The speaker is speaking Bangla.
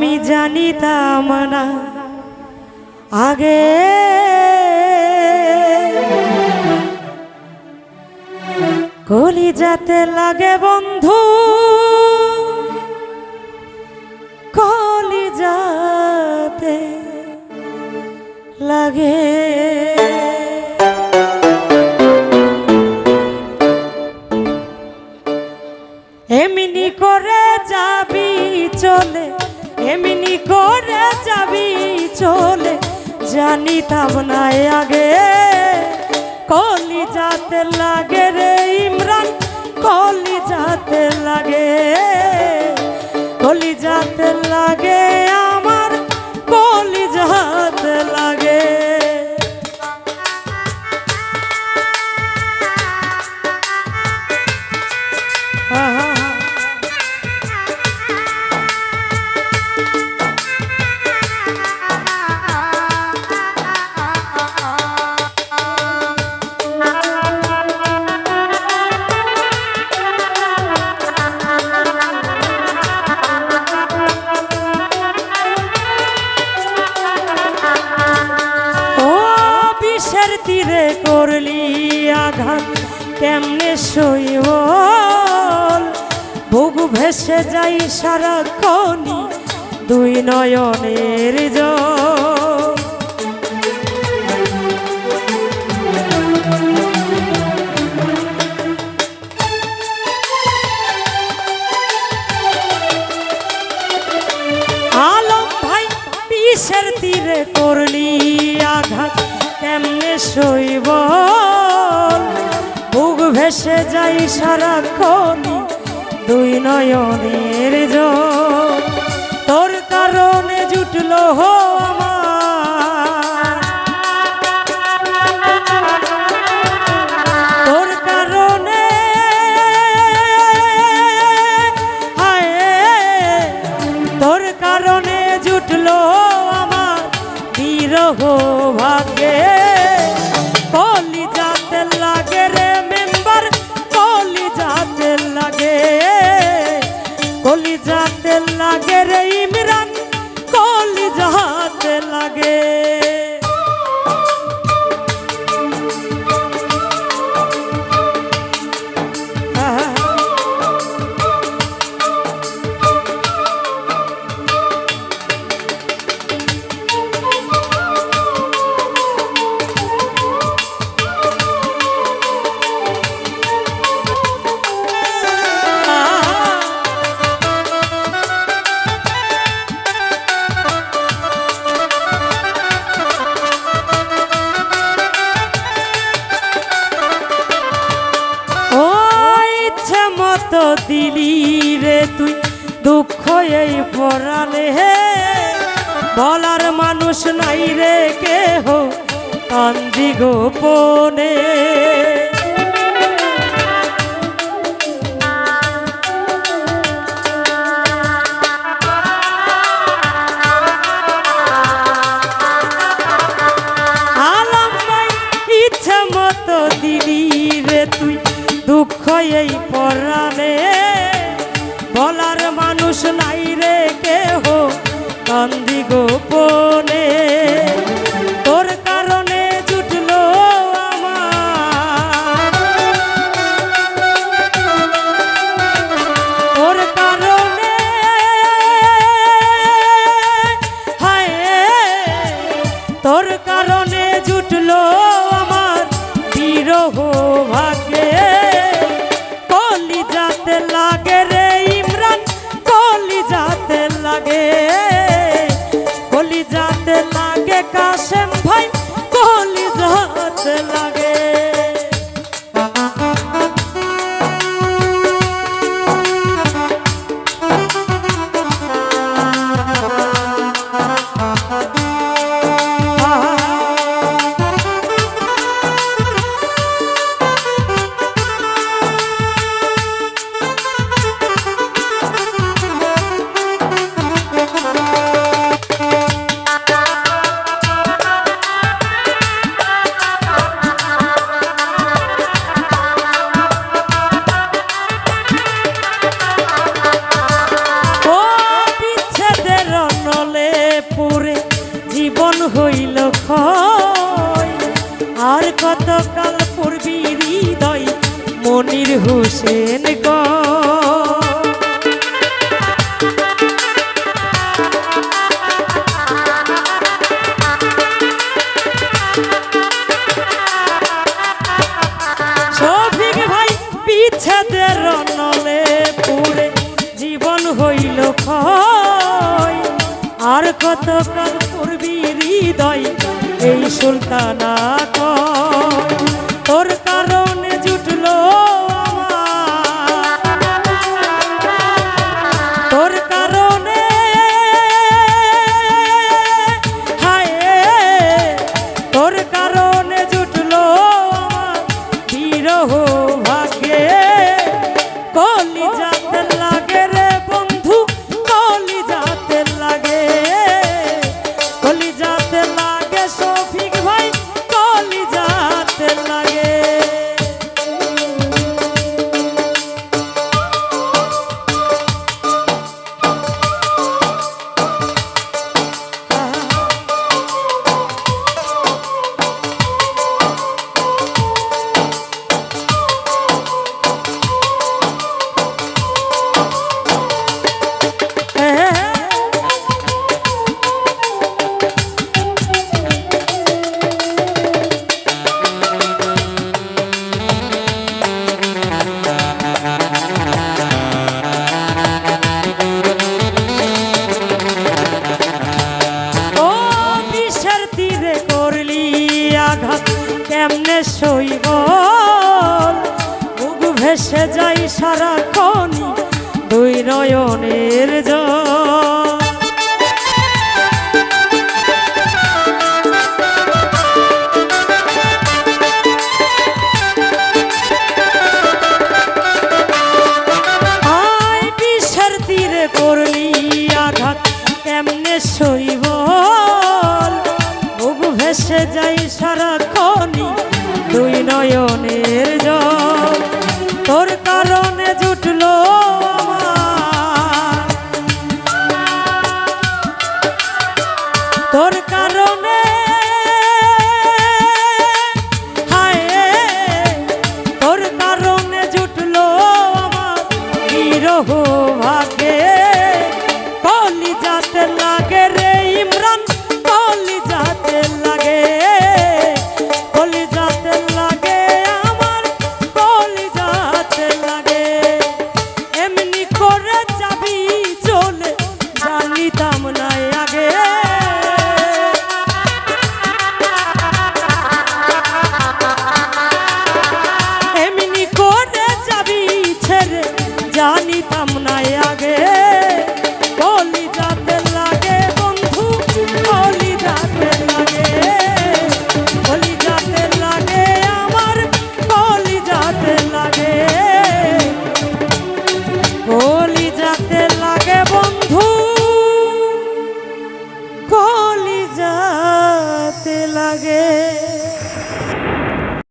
আমি জানিতাম না। আগে কলি যাতে লাগে বন্ধু কলি যাতে লাগে জানিতাম না আগে। কলি যাতে লাগে রে ইমরান কলি যাতে লাগে। কলি যাতে লাগে বিষের তীরে করলি আঘাত কেমনে সইব বুক ভেসে যাই সারা কনি দুই নয়নের জল। সইব বুক ভেসে যাই সারাক্ষণ দুই নয়নের জোর। তোর কারণে জুটলো হো আমার তুই দুঃখ এই পরালে হে। বলার মানুষ নাই রে কেহ কান্দি গোপনে। এই পরালে জুটলো আমার বিরহ ভাগে। কলি যাতে লাগে রে ইমরান কলি যাতে লাগে। কলি যাতে লাগে কাশেম ভাই কলি যাতে লাগে। কতকাল পড়বি হৃদয় মনির হোসেন গো। জীবন হইল আর কতকাল পূর্বী হৃদয় এই সুলতানা তোর কা ভেসে যাই সারাক্ষণ দুই নয়নের জ সারা কনি কেমনে দুই নয়নে তোর কারণে